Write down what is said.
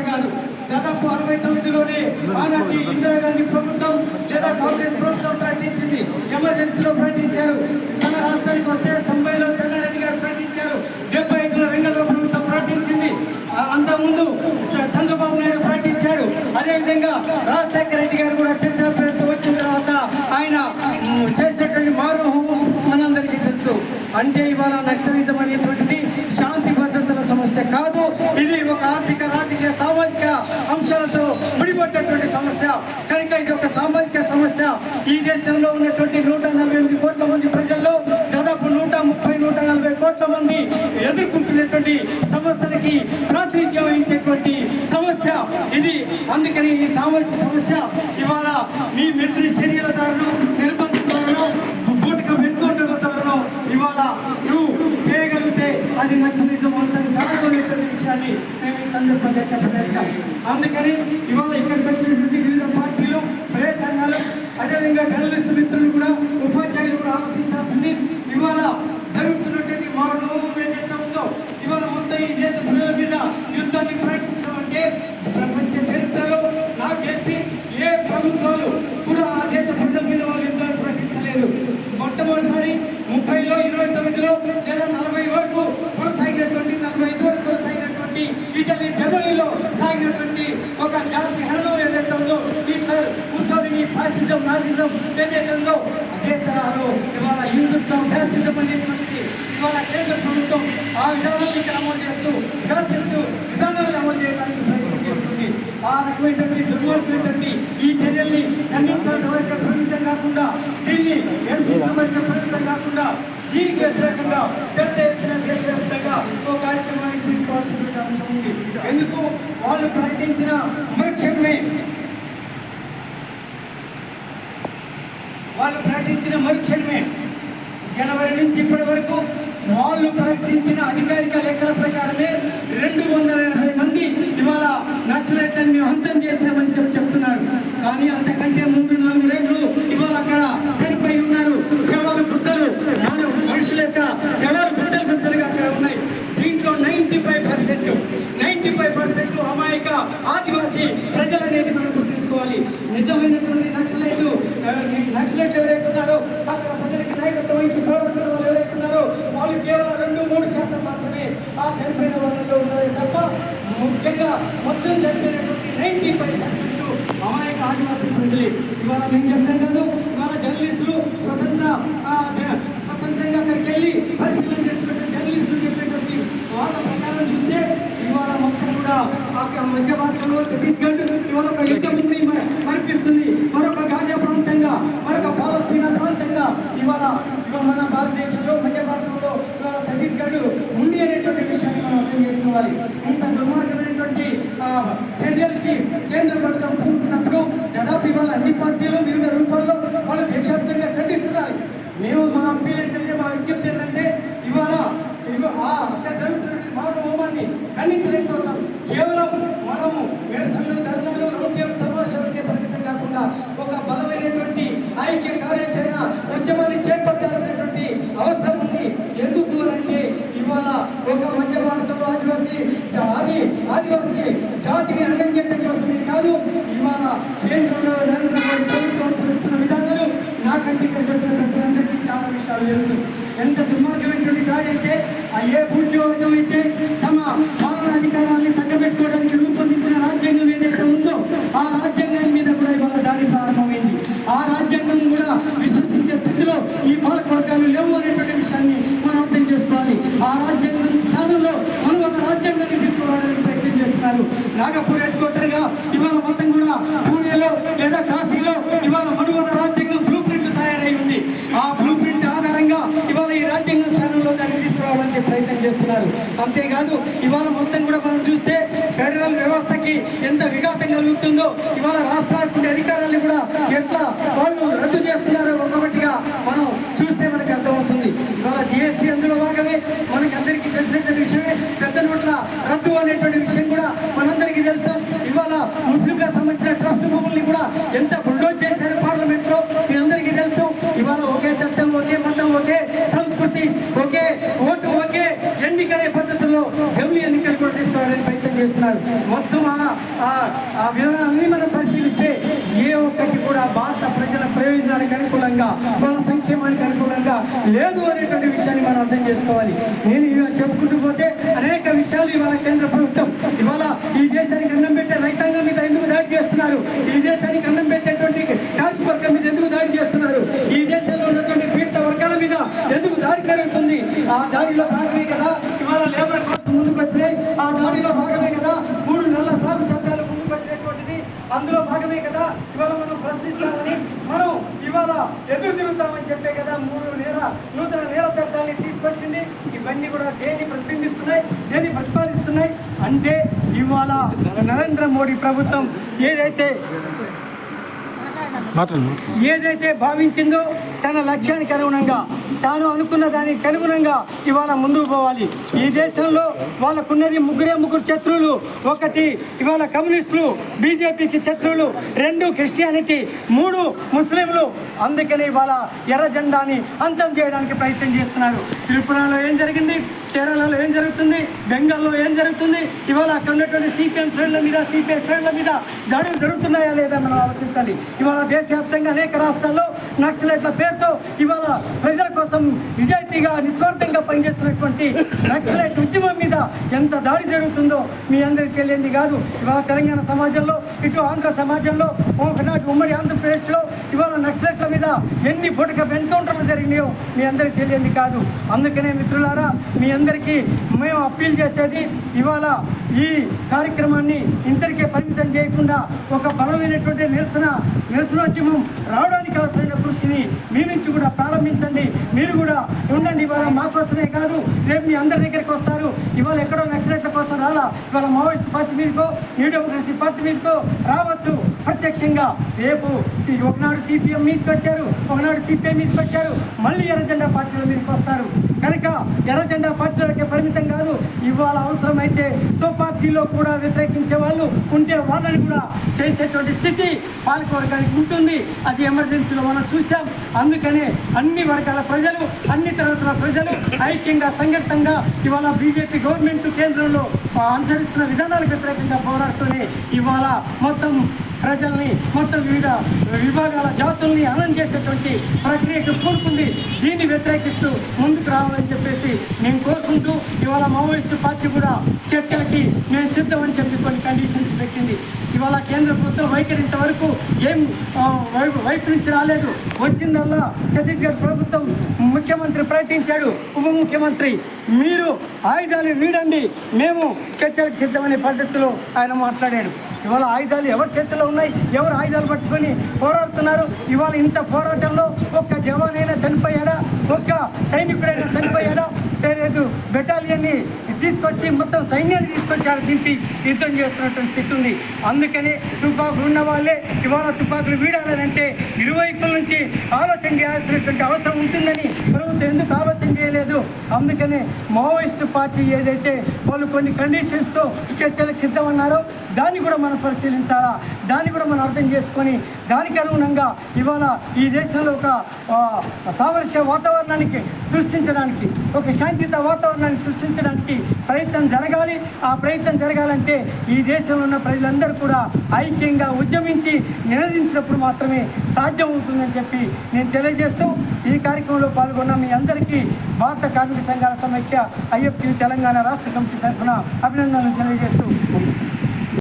కూడా దాదాపు అరవై తొమ్మిదిలోనే ఆనాటి ఇందిరాగాంధీ ప్రభుత్వం లేదా కాంగ్రెస్ ప్రభుత్వం ప్రకటించింది. ఎమర్జెన్సీలో ప్రకటించారు. మన రాష్ట్రానికి వస్తే తొంభైలో చెన్నారెడ్డి గారు ప్రకటించారు. డెబ్బై ఐదులో వెంగళరావు ప్రభుత్వం ప్రకటించింది. అంతకుముందు చ- చంద్రబాబు నాయుడు ప్రకటించాడు. అదేవిధంగా రాజశేఖర రెడ్డి గారు కూడా చర్చల పేరుతో వచ్చిన తర్వాత ఆయన చేసినటువంటి మారు మనందరికీ తెలుసు. అంటే ఇవాళ నక్సలిజం అనేటువంటిది శాంతి భద్రతల సమస్య కాదు. ఇది ఒక ఆర్థిక సామాజిక అంశాలతో ముడిపడ్డటువంటి సమస్య. కనుక ఇది ఒక సామాజిక సమస్య. ఈ దేశంలో ఉన్నటువంటి నూట నలభై ఎనిమిది కోట్ల మంది ప్రజల్లో దాదాపు నూట ముప్పై నూట నలభై కోట్ల మంది ఎదుర్కొంటున్నటువంటి సమస్యలకి ప్రాతినిధ్యం వహించేటువంటి సమస్య ఇది. అందుకని ఈ సామాజిక సమస్య ఇవాళ మీ మిలిటరీ చర్యల ద్వారాను నిర్బంధ అది నక్సలిజం అంతం కాదు అనేటువంటి విషయాన్ని మేము ఈ సందర్భంగా చెప్పదలిసాం అందుకని ఇవాళ ఇక్కడికి వచ్చినటువంటి వివిధ పార్టీలు ప్రజా సంఘాలు అదేవిధంగా జర్నలిస్టు మిత్రులు కూడా ఉపాధ్యాయులు కూడా ఆలోచించాల్సింది ఇవాళ జరుగుతున్నటువంటి మారు ఏదైతే ఉందో ఇవాళ మొత్తం ఈ దేశ ప్రజల మీద యుద్ధాన్ని ప్రకటించమంటే ప్రపంచ చరిత్రలో నాకు తెలిసి ఏ ప్రభుత్వాలు కూడా ఆ దేశ ప్రజల మీద వాళ్ళు యుద్ధాన్ని ప్రకటించలేదు. మొట్టమొదటిసారి ముప్పైలో ఇరవై తొమ్మిదిలో లేదా నలభై సాగినటువంటి ఒక జాతి హరణం ఏదైతే ఉందో హిట్లర్ ముసోలిని ఫాసిజం నాసిజం ఏదైతే ఉందో అదే తరహాలో ఇవాళ హిందుత్వం ఫ్యాసిజం అనేటువంటిది ఇవాళ కేంద్ర ప్రభుత్వం ఆ విధానాన్ని ఇక్కడ అమలు చేస్తూ ఫ్యాసిస్టు విధానాన్ని అమలు చేయడానికి ప్రయత్నం చేస్తుంది. ఆ రకమైనటువంటి దుర్మార్గమైనటువంటి ఈ చర్యల్ని ఖండించడం వరకు ప్రభుత్వం కాకుండా దీన్ని ఎడసించడం వరకు ప్రభుత్వం కాకుండా దీనికి వ్యతిరేకంగా పెద్ద ఎత్తున దేశవ్యాప్తంగా ఒక కార్యక్రమాన్ని తీసుకోవాల్సినటువంటి అవసరం ఉంది ఎందుకు వాళ్ళు ప్రకటించిన మరుక్షణమే. వాళ్ళు ప్రకటించిన మరుక్షణమే. జనవరి నుంచి ఇప్పటి వరకు వాళ్ళు ప్రకటించిన అధికారిక లెక్కల ప్రకారం రెండు వందల ఎనభై మంది ఇవాళ నక్సలైట్లను మేము అంతం చేశామని చెప్పి చెప్తున్నారు కానీ అంతకంటే మూడు నాలుగు రేట్లు ఇవాళ అక్కడ చనిపోయి ఉన్నారు శవాలు గుట్టలు మానవ మనుషుల యొక్క శవాలు గుట్టలు గుట్టలుగా అక్కడ ఉన్నాయి దీంట్లో ninety five percent ninety five percent అమాయక ఆదివాసీ ప్రజలు అనేది మనం గుర్తించుకోవాలి. నిజమైనటువంటి నక్సలైట్ నక్సలైట్ ఎవరైతే ఉన్నారో అక్కడ ప్రజలకు నాయకత్వం వహించి పోరాడుతున్న వాళ్ళు ఎవరైతే ఉన్నారో వాళ్ళు కేవలం రెండు మూడు శాతం మాత్రమే ఆ చనిపోయిన వాళ్ళలో ఉన్నారు తప్ప ముఖ్యంగా మొత్తం చనిపోయినటువంటి నైన్టీ ఫైవ్ పర్సెంట్ అమాయక ఆదివాసీ ప్రజలే. ఇవాళ మేము చెప్పడం కాదు ఇవాళ జర్నలిస్టులు స్వతంత్ర స్వతంత్రంగా అక్కడికి వెళ్ళి పరిశీలన చేస్తున్నటువంటి జర్నలిస్టులు చెప్పేటువంటి వాళ్ళ ప్రకారం చూస్తే ఇవాళ మొత్తం కూడా మధ్య భారతంలో ఛత్తీస్గఢ్ ఇవాళ ఒక యుద్ధ భూమి మ- మరిపిస్తుంది మరొక గాజా ప్రాంతంగా మరొక పాలస్తీనా ప్రాంతంగా ఇవాళ ఇవాళ మన భారతదేశంలో మధ్య భారతంలో ఇవాళ ఛత్తీస్గఢ్ ఉంది అనేటువంటి విషయాన్ని మనం అర్థం చేసుకోవాలి ఇంత దుర్మార్గమైనటువంటి ఆ, చర్యలకి కేంద్ర ప్రభుత్వం పూనుకున్నప్పుడు దాదాపు ఇవాళ అన్ని పార్టీలు వివిధ రూపాల్లో వాళ్ళు దేశవ్యాప్తంగా ఖండిస్తున్నారు మేము మా అప్పీల్ ఏంటంటే మా విజ్ఞప్తి ఏంటంటే ఇవాళ ఇగో ఆ అక్కడ జరుగుతున్నటువంటి మానవ హోమాన్ని ఖండించడం కోసం కేవలం మనము నిరసనలు ధర్నాలు రౌండ్ టేబుల్ సమావేశాలకే పరిమితం కాకుండా ఒక బలమైనటువంటి ఐక్య కార్యాచరణ ఉద్యమాన్ని చేపట్టాల్సినటువంటి అవసరం ఉంది. ఎందుకు అంటే ఇవాళ ఒక మధ్య భారతంలో ఆదివాసీ జా- ఆది ఆదివాసీ జాతిని అన్నం చేయడం కోసమే కాదు. ఇవాళ కేంద్రంలో నరేంద్ర మోడీ ప్రభుత్వం అనుసరిస్తున్న విధానాలు నాకంటే ఇక్కడికి వచ్చిన ప్రజలందరికీ చాలా విషయాలు తెలుసు. ఎంత దుర్మార్గమైనటువంటి దాడి అంటే ఆ ఏ పూర్తి వర్గం అయితే తమ పాలన అధికారాన్ని చక్కబెట్టుకోవడానికి రూపొందించిన రాజ్యాంగం ఏదైతే ఉందో ఆ రాజ్యాంగం మీద కూడా ఇవాళ దాడి ప్రారంభమైంది ఆ రాజ్యాంగం కూడా విశ్వసించే స్థితిలో ఈ పాలక వర్గాలు లేవు అనేటువంటి విషయాన్ని మనం అర్థం చేసుకోవాలి ఆ రాజ్యాంగం స్థానంలో మనం ఒక రాజ్యాంగాన్ని తీసుకురావడానికి ప్రయత్నం చేస్తున్నారు నాగపూర్ హెడ్ క్వార్టర్గా ఇవాళ మొత్తం కూడా పూణేలో లేదా కాశీలో ఇవాళ మనుగడ రాజ్యాంగం బ్లూ ప్రింట్ తయారై ఉంది. ఆ బ్లూ ప్రింట్ ఆధారంగా ఇవాళ ఈ రాజ్యాంగ స్థానంలో దాన్ని తీసుకురావాలని చెప్పి ప్రయత్నం చేస్తున్నారు. అంతేకాదు ఇవాళ మొత్తం కూడా మనం చూస్తే ఫెడరల్ వ్యవస్థకి ఎంత విఘాతం కలుగుతుందో ఇవాళ రాష్ట్రాలకు ఉండే అధికారాలను కూడా ఎట్లా వాళ్ళు రద్దు చేస్తున్నారో ఒక్కొక్కటిగా మనం చూస్తే మనకు అర్థమవుతుంది. ఇవాళ జిఎస్టీ అందులో భాగమే మనకి అందరికీ తెలిసినటువంటి విషయమే పెద్ద నోట్ల రద్దు అనేటువంటి విషయం కూడా మనం ముస్లింలకు సంబంధించిన ట్రస్ట్ భూముల్ని కూడా ఎంత బుల్డోజ్ చేశారు పార్లమెంట్లో? మీ అందరికీ తెలుసు. ఇవాళ ఒకే చట్టం ఒకే మతం ఒకే సంస్కృతి ఒకే ఓటు ఒకే ఎన్నికలే పద్ధతిలో జమిలీ ఎన్నికలు కూడా తీసుకోవాలని ప్రయత్నం చేస్తున్నారు. మొత్తం ఆ- ఆ- ఆ విధానాన్ని మనం పరిశీలిస్తే ఏ ఒక్కటి కూడా భారత ప్రజల సంక్షేమానికి అనుకూలంగా వాళ్ళ సంక్షేమానికి అనుకూలంగా లేదు అనేటువంటి విషయాన్ని మనం అర్థం చేసుకోవాలి. నేను చెప్పుకుంటూ పోతే అనేక విషయాలు ఇవాళ కేంద్ర ప్రభుత్వం ఇవాళ ఈ దేశానికి అన్నం పెట్టే రైతాంగం మీద ఎందుకు దాడి చేస్తున్నారు? ఈ దేశానికి అన్నం పెట్టేటువంటి కార్మిక వర్గం మీద ఎందుకు దాడి చేస్తున్నారు ఈ దేశంలో ఉన్నటువంటి పీడిత వర్గాల మీద ఎందుకు దాడి జరుగుతుంది ఆ దాడిలో భాగమే కదా ఇవాళ లేబర్ కోర్ట్స్ ముందుకు వచ్చినాయి ఆ దాడిలో భాగమే కదా మూడు నెలల సాగు చట్టాలు ముందుకు వచ్చినటువంటిది అందులో భాగమే కదా ఇవాళ మనం ప్రశ్నిస్తామని మనం ఇవాళ ఎదురు తిరుగుతామని చెప్పే కదా మూడు నేల నూతన నేల చట్టాన్ని తీసుకొచ్చింది. ఇవన్నీ కూడా దేన్ని ప్రతిబింబిస్తున్నాయి దేన్ని ప్రతిపాదిస్తున్నాయి? అంటే ఇవాళ నరేంద్ర మోడీ ప్రభుత్వం ఏదైతే ఏదైతే భావించిందో తన లక్ష్యానికి అనుగుణంగా తాను అనుకున్న దానికి అనుగుణంగా ఇవాళ ముందుకు పోవాలి. ఈ దేశంలో వాళ్ళకున్నది ముగ్గురే ముగ్గురు శత్రువులు ఒకటి ఇవాళ కమ్యూనిస్టులు బీజేపీకి శత్రువులు రెండు క్రిస్టియానిటీ మూడు ముస్లింలు. అందుకని ఇవాళ ఎర్ర జెండాని అంతం చేయడానికి ప్రయత్నం చేస్తున్నారు. త్రిపురలో ఏం జరిగింది? కేరళలో ఏం జరుగుతుంది? బెంగాల్లో ఏం జరుగుతుంది? ఇవాళ అక్కడ ఉన్నటువంటి సిపిఎం శ్రేణుల మీద సిపిఐ శ్రేణుల మీద దాడులు జరుగుతున్నాయా లేదా మనం ఆలోచించాలి. ఇవాళ దేశవ్యాప్తంగా అనేక రాష్ట్రాల్లో నక్సలైట్ల పేరుతో ఇవాళ ప్రజల కోసం నిజాయితీగా నిస్వార్థంగా పనిచేస్తున్నటువంటి నక్సలైట్ ఉద్యమం మీద ఎంత దాడి జరుగుతుందో మీ అందరికీ తెలియంది కాదు. ఇవాళ తెలంగాణ సమాజంలో ఇటు ఆంధ్ర సమాజంలో ఒకనాటి ఉమ్మడి ఆంధ్రప్రదేశ్లో ఇవాళ నక్సలైట్ల మీద ఎన్ని బుటక ఎన్కౌంటర్లు జరిగినాయో మీ అందరికీ తెలియంది కాదు. అందుకనే మిత్రులారా మీ అందరికీ మేము అప్పీల్ చేసేది ఇవాళ ఈ కార్యక్రమాన్ని ఇంతటికే పరిమితం చేయకుండా ఒక బలమైనటువంటి నిరసన నిరసనోద్యమం రావడానికి అవసరమైన కృషిని మీ నుంచి కూడా ప్రారంభించండి. మీరు కూడా ఉండండి ఇవాళ మా కోసమే కాదు రేపు మీ అందరి దగ్గరికి వస్తారు. ఇవాళ ఎక్కడో నక్సలైట్ల కోసం రాలా. ఇవాళ మావోయిస్ట్ పార్టీ మీదకో న్యూ డెమోక్రసీ పార్టీ మీదకో రావచ్చు. ప్రత్యక్షంగా రేపు సి- ఒకనాడు సిపిఎం మీదకి వచ్చారు ఒకనాడు సిపిఐ మీదకి వచ్చారు. మళ్ళీ ఎర్రజెండా పార్టీల మీదకి వస్తారు. కనుక ఎర్రజెండా పార్టీలకే పరిమితం కాదు ఇవాళ అవసరమైతే సో పార్టీలో కూడా వ్యతిరేకించే వాళ్ళు ఉంటే వాళ్ళని కూడా చేసేటువంటి స్థితి పాలకవర్గానికి ఉంటుంది. అది ఎమర్జెన్సీలో మనం చూసాం అందుకనే అన్ని వర్గాల ప్రజలు అన్ని తరగతుల ప్రజలు ఐక్యంగా సంఘటితంగా ఇవాళ బీజేపీ గవర్నమెంట్ కేంద్రంలో అనుసరిస్తున్న విధానాలకు వ్యతిరేకంగా పోరాడుతూనే ఇవాళ మొత్తం ప్రజల్ని మొత్తం వివిధ విభాగాల జాతుల్ని అనం చేసేటువంటి ప్రక్రియకు కోరుకుంది దీన్ని వ్యతిరేకిస్తూ ముందుకు రావాలని చెప్పేసి నేను కోరుకుంటూ ఇవాళ మావోయిస్టు పార్టీ కూడా చర్చలకి నేను సిద్ధమని చెప్పి కొన్ని కండిషన్స్ పెట్టింది. ఇవాళ కేంద్ర ప్రభుత్వం వైఖరి ఇంతవరకు ఏం వైపు నుంచి రాలేదు. వచ్చిందల్లా ఛత్తీస్గఢ్ ప్రభుత్వం ముఖ్యమంత్రి ప్రకటించాడు. ఉప ముఖ్యమంత్రి మీరు ఆయుధాలు వీడండి మేము చర్చలకు సిద్ధమనే పద్ధతిలో ఆయన మాట్లాడాడు. ఇవాళ ఆయుధాలు ఎవరి చేతిలో ఉన్నాయి? ఎవరు ఆయుధాలు పట్టుకొని పోరాడుతున్నారు? ఇవాళ ఇంత పోరాటంలో ఒక్క జవాన్ అయినా చనిపోయాడా? ఒక్క సైనికుడైనా చనిపోయాడా? బెటాలియన్ని తీసుకొచ్చి మొత్తం సైన్యాన్ని తీసుకొచ్చారు దింపి యుద్ధం చేస్తున్నటువంటి స్థితి ఉంది. అందుకని తుపాకులు ఉన్న వాళ్ళే ఇవాళ తుపాకులు వీడాలంటే ఇరువైపుల నుంచి ఆలోచన చేయాల్సినటువంటి అవసరం ఉంటుందని ప్రభుత్వం ఎందుకు ఆలోచన చేయలేదు? అందుకనే మావోయిస్టు పార్టీ ఏదైతే వాళ్ళు కొన్ని కండిషన్స్తో చర్చలకు సిద్ధమన్నారో దాన్ని కూడా మనం పరిశీలించాలా? దాన్ని కూడా మనం అర్థం చేసుకొని దానికి అనుగుణంగా ఇవాళ ఈ దేశంలో ఒక సామరస్య వాతావరణానికి సృష్టించడానికి ఒక శాంతియుత వాతావరణాన్ని సృష్టించడానికి ప్రయత్నం జరగాలి. ఆ ప్రయత్నం జరగాలంటే ఈ దేశంలో ఉన్న ప్రజలందరూ కూడా ఐక్యంగా ఉద్యమించి నినదించినప్పుడు మాత్రమే సాధ్యం అవుతుందని చెప్పి నేను తెలియజేస్తూ ఈ కార్యక్రమంలో పాల్గొన్న మీ అందరికీ భారత కార్మిక సంఘాల సమైక్య ఐఎఫ్టీ తెలంగాణ రాష్ట్ర కమిటీ తరఫున అభినందనలు తెలియజేస్తూ